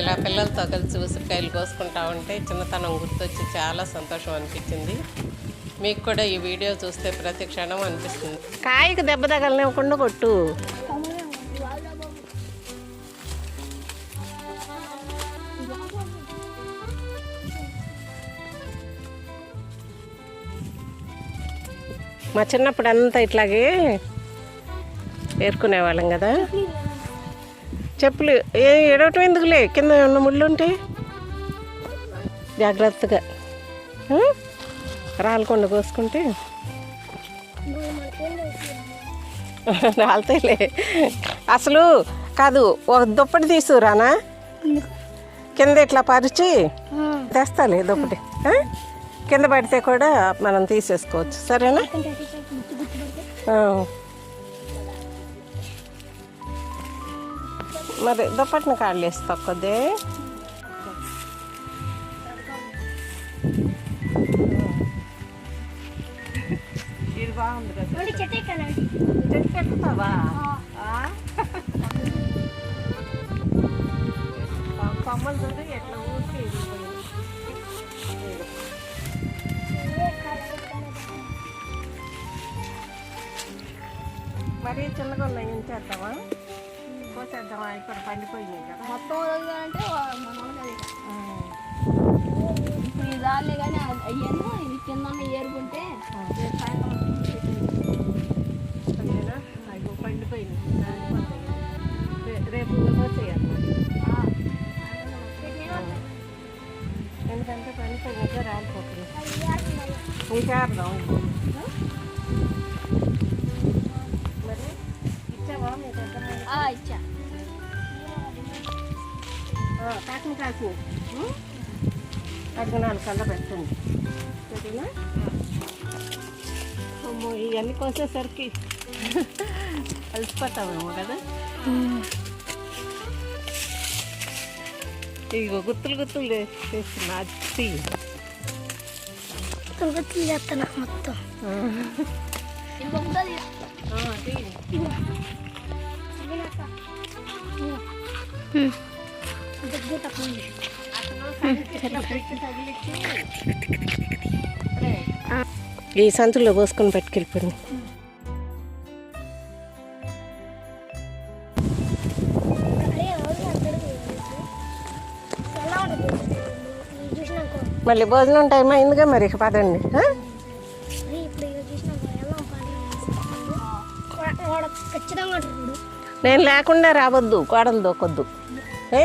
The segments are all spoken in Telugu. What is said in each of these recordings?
ఇలా పిల్లలతో కలిసి ఉసిరికాయలు కోసుకుంటా ఉంటే చిన్నతనం గుర్తొచ్చి చాలా సంతోషం అనిపించింది. మీకు కూడా ఈ వీడియో చూస్తే ప్రతి క్షణం అనిపిస్తుంది. కాయకు దెబ్బ తగలనివ్వకుండా కొట్టు. మా చిన్నప్పుడు అంతా ఇట్లాగే పేర్కొనేవాళ్ళం కదా. చెప్పులు. ఏ ఏడవటం ఎందుకులే? కింద ఉన్న ముళ్ళు ఉంటే జాగ్రత్తగా రాలకుండా కోసుకుంటే? రాలతాయిలే. అసలు కాదు ఒక దుప్పటి తీసుకురానా కింద ఇట్లా పరిచి తెస్తాలే దుప్పటి. కింద పడితే కూడా మనం తీసేసుకోవచ్చు. సరేనా? మరి దుప్పటిని కాళ్ళు వేసి తక్కువదే ఇది బాగుంది కదా. చెట్టు ఎక్కుతావా కొమ్మలు చూడు ఎట్లా ఊరికి మరీ చిన్నగా ఉన్నాయి ఏం చేద్దామా? కోసేద్దామా ఇక్కడ పండిపోయినాయి కదా. మొత్తం ఇక. ఇప్పుడు ఇది రాలే కానీ అయ్యాను ఇది కింద ఏరుకుంటే రేపు సాయంత్రం పండిపోయినాయి. రేపు కోసేయాలి ఎందుకంటే పండిపోయినాక రాలిపోతుంది ఇంకేద్దాం మరి. ఇచ్చావా మీ దగ్గర? ఇచ్చా. కాసిన అడిగి నాలుగు కళ్ళ పెట్టండి సరేనా? అమ్మో ఇవన్నీ కోసేసరికి అలసిపోతామేమో కదా? ఇగో గుత్తులు గుత్తులు చేస్తున్నా. అది తుంగతులు చేస్తాను మొత్తం. ఈ సంచుల్లో పోసుకొని పట్టుకెళ్ళిపోయింది మళ్ళీ భోజనం టైం అయిందిగా మరి ఇక పదండి నేను లేకుండా రావద్దు గోడలు దోకొద్దు. ఏ?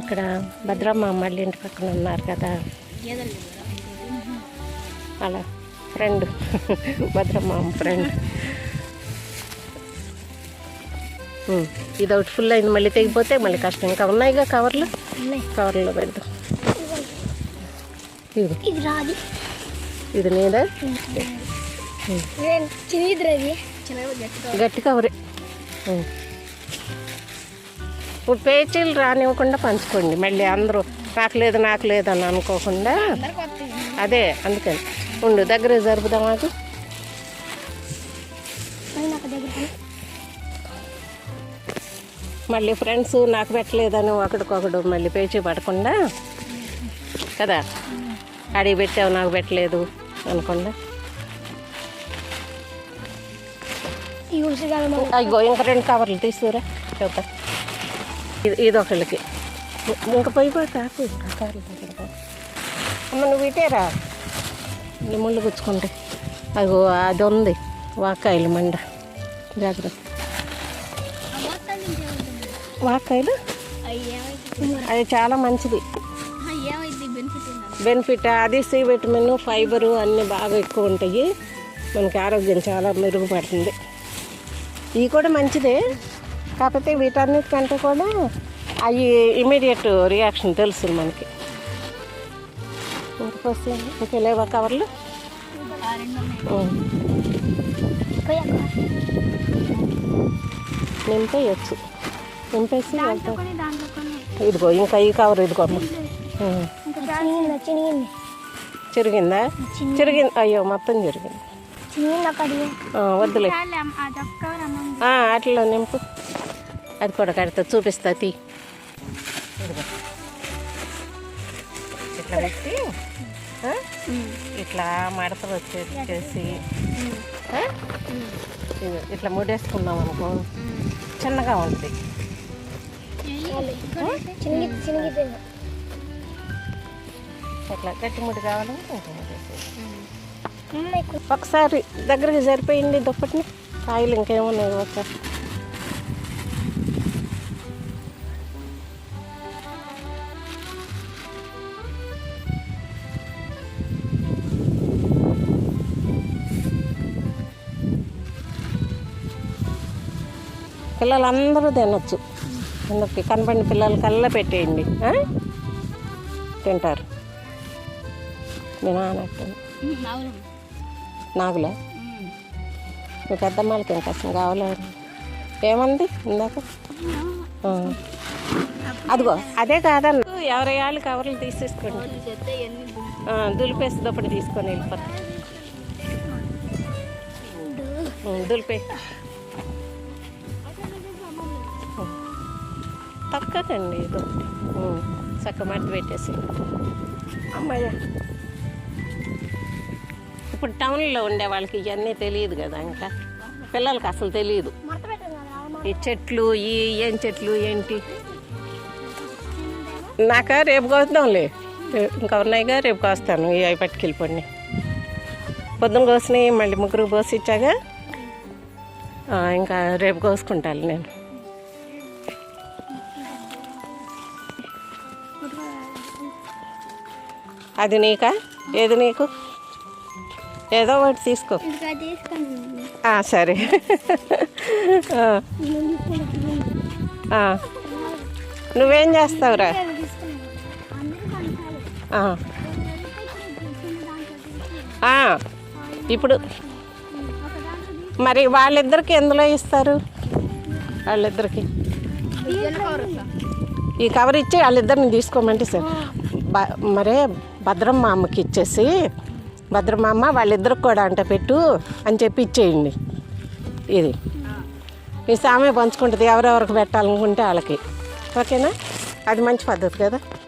ఇక్కడ భద్రమ్మ మళ్ళీ ఇంటి పక్కన ఉన్నారు కదా. అలా ఫ్రెండ్. భద్రమ్మ ఫ్రెండ్. ఇది ఒకటి ఫుల్ అయింది. మళ్ళీ తెగిపోతే మళ్ళీ కష్టం. ఇంకా ఉన్నాయిగా కవర్లు? కవర్లో పెడదాం. ఇది ఇది రాది. ఇది నీదా గట్టి కవరే. ఇప్పుడు పేచీలు రానివ్వకుండా పంచుకోండి. మళ్ళీ అందరూ నాకు లేదు నాకు లేదు అని అనుకోకుండా అదే అందుకని. ఉండు దగ్గర జరుపుదాం మాకు మళ్ళీ ఫ్రెండ్స్ నాకు పెట్టలేదని ఒకడికొకడు మళ్ళీ పేచీ పడకుండా కదా అడిగి పెట్టావు నాకు పెట్టలేదు అనకుండా. అయ్యో ఇంకా రెండు కవర్లు తీసుకురా? చెప్తా ఇది ఒకళ్ళకి ఇంకా పోయి పోయి కాకు అమ్మ నువ్వు ఇటేరా నీ ముళ్ళు గుచ్చుకుంటే. అగో అది ఉంది. వాకాయలు మండ. జాగ్రత్త. వాకాయలు? అది చాలా మంచిది. బెనిఫిట్. బెనిఫిట్ అది సి విటమిన్ ఫైబరు అన్నీ బాగా ఎక్కువ ఉంటాయి. మనకి ఆరోగ్యం చాలా మెరుగుపడుతుంది. ఇవి కూడా మంచిదే. కాకపోతే వీటన్నిటికంటే కూడా అవి ఇమీడియట్ రియాక్షన్ తెలుస్తుంది మనకి. ఇంకెలేవా కవర్లు. నింపేయచ్చు. నింపేసి ఇదిగో ఇంకా ఈ కవర్ ఇదిగో చిరిగిందా? చిరిగింది. అయ్యో మొత్తం చిరిగింది. వద్దులే. అట్లా నింపు. అది కూడా కడితే చూపిస్తా తీ. ఇట్లా పెట్టి? ఇట్లా మడతలు వచ్చేసి ఇట్లా ముడేసుకున్నాం అనుకో చిన్నగా ఉంటుంది చినిగిపోయింది ఇట్లా గట్టి ముడి కావాలంటే. ఒకసారి దగ్గరికి సరిపోయింది దుప్పటిని కాయలు ఇంకేమున్నాయి ఒకసారి పిల్లలందరూ తినొచ్చు. అందరికి కనపడిన పిల్లలు కల్లా పెట్టేయండి? తింటారు. మీ నాన్న అట్టుంది. అవును నాగులే? మీ పెద్దమ్మాళ్ళకి ఇంకా అసలు కావాలా? ఏమంది ఇందాక. అదిగో అదే కాదన్న. ఎవరి వాళ్ళు కవర్లు తీసేసుకోండి. దులిపేసి దుప్పటి తీసుకొని వెళ్ళిపోతా ఉం, దులిపే. తక్కకండి దుప్పటి చక్క మట్టి పెట్టేసి. అమ్మయ్య. ఇప్పుడు టౌన్లో ఉండే వాళ్ళకి ఇవన్నీ తెలియదు కదా ఇంకా. పిల్లలకి అసలు తెలియదు. ఈ చెట్లు ఈ ఏం చెట్లు ఏంటి? నాక రేపు కోద్దాంలే ఇంకా ఉన్నాయిగా రేపు కోస్తాను. ఈ అవి పట్టుకెళ్ళిపోండి పొద్దున కోసినాయి మళ్ళీ ముగ్గురు కోసి ఇచ్చాక ఇంకా రేపు కోసుకుంటాను నేను. అది నీకా? ఏది నీకు? ఏదో ఒకటి తీసుకో. సరే. నువ్వేం చేస్తావురా? ఆ. ఆ, ఇప్పుడు మరి వాళ్ళిద్దరికి ఎందులో ఇస్తారు? వాళ్ళిద్దరికి. ఈ కవర్ ఇచ్చి వాళ్ళిద్దరిని తీసుకోమంటే సార్. మరే భద్రమ్మ అమ్మకి ఇచ్చేసి భద్రమ్మ అమ్మ వాళ్ళిద్దరికి కూడా అంట పెట్టు అని చెప్పి ఇచ్చేయండి. ఇది. ఈ సామె పంచుకుంటుంది ఎవరెవరికి పెట్టాలనుకుంటే వాళ్ళకి. ఓకేనా? అది మంచి పద్ధతి కదా?